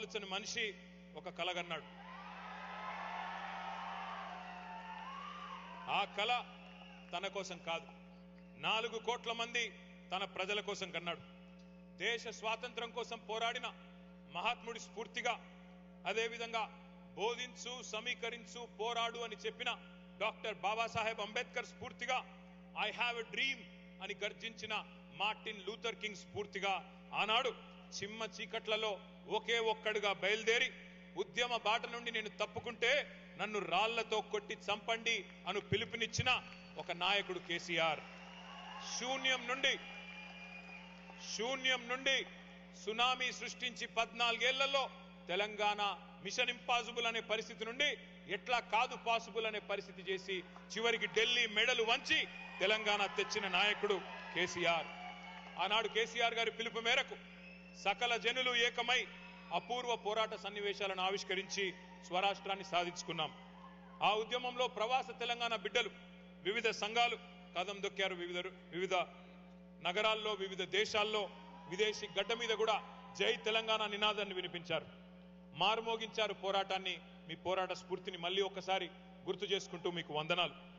పలుచని మనిషి ఒక కలగన్నాడు. ఆ కళ తన కోసం కాదు నాలుగు కోట్ల మంది తన ప్రజల కోసం కన్నాడు. దేశ స్వాతంత్రం కోసం పోరాడిన మహాత్ముడి స్ఫూర్తిగా అదేవిధంగా బోధించు సమీకరించు పోరాడు అని చెప్పిన డాక్టర్ బాబాసాహెబ్ అంబేద్కర్ స్ఫూర్తిగా ఐ హ్యావ్ ఎ డ్రీమ్ అని గర్జించిన మార్టిన్ లూథర్ కింగ్ స్ఫూర్తిగా ఆనాడు చిమ్మ చీకట్లలో ఒకే ఒక్కడుగా బయలుదేరి ఉద్యమ బాట నుండి నేను తప్పుకుంటే నన్ను రాళ్ళతో కొట్టి చంపండి అను పిలుపునిచ్చిన ఒక నాయకుడు కేసీఆర్. శూన్యం నుండి శూన్యం నుండి సునామీ సృష్టించి పద్నాలుగేళ్ళలో తెలంగాణ మిషన్ ఇంపాసిబుల్ అనే పరిస్థితి నుండి ఎట్లా కాదు పాసిబుల్ అనే పరిస్థితి చేసి చివరికి ఢిల్లీ మెడలు వంచి తెలంగాణ తెచ్చిన నాయకుడు కేసీఆర్. ఆనాడు కేసీఆర్ గారి పిలుపు మేరకు సకల జనులు ఏకమై అపూర్వ పోరాట సన్నివేశాలను ఆవిష్కరించి స్వరాష్ట్రాన్ని సాధించుకున్నాం. ఆ ఉద్యమంలో ప్రవాస తెలంగాణ బిడ్డలు వివిధ సంఘాలు కదం దొక్కారు వివిధ వివిధ నగరాల్లో వివిధ దేశాల్లో విదేశీ గడ్డ మీద కూడా జై తెలంగాణ నినాదాన్ని వినిపించారు. మారుమోగించారు పోరాటాన్ని మీ పోరాట స్ఫూర్తిని మళ్ళీ ఒకసారి గుర్తు చేసుకుంటూ మీకు వందనాలు.